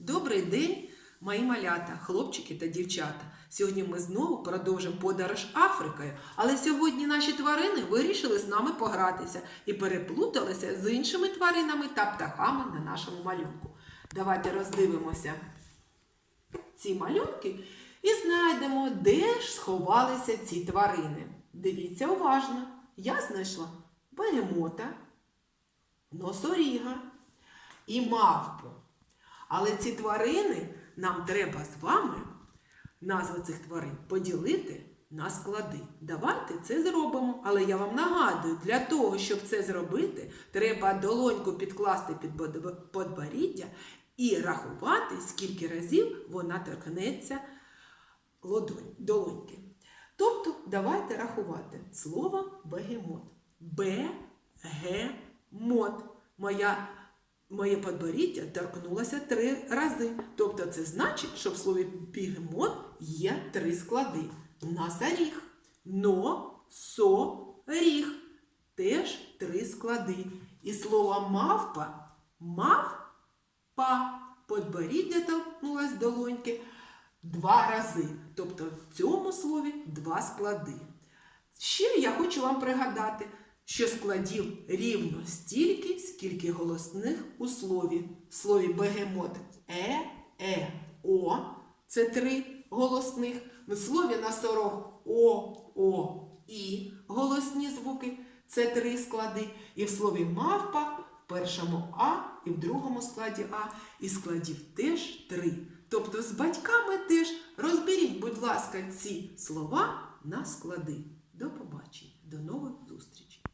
Добрий день, мої малята, хлопчики та дівчата. Сьогодні ми знову продовжимо подорож Африкою, але сьогодні наші тварини вирішили з нами погратися і переплуталися з іншими тваринами та птахами на нашому малюнку. Давайте роздивимося ці малюнки і знайдемо, де ж сховалися ці тварини. Дивіться уважно. Я знайшла бегемота, носоріга і мавпу. Але ці тварини нам треба з вами, назви цих тварин, поділити на склади. Давайте це зробимо. Але я вам нагадую, для того, щоб це зробити, треба долоньку підкласти під подборіддя і рахувати, скільки разів вона торкнеться лодонь, долоньки. Тобто, давайте рахувати слово бегемот. Б-ге-мот. Моя Моє подборіддя торкнулося три рази. Тобто це значить, що в слові бігемот є три склади. Носоріг, но, со, ріг. Теж три склади. І слово мавпа мавпа. Подборіддя торкнулось долоньки два рази. Тобто в цьому слові два склади. Ще я хочу вам пригадати, що складів рівно стільки, скільки голосних у слові. В слові бегемот е, е, о це три голосних. В слові носорог о, о, і голосні звуки це три склади. І в слові мавпа в першому А і в другому складі А, і складів теж три. Тобто з батьками теж розберіть, будь ласка, ці слова на склади. До побачення, до нових зустрічей!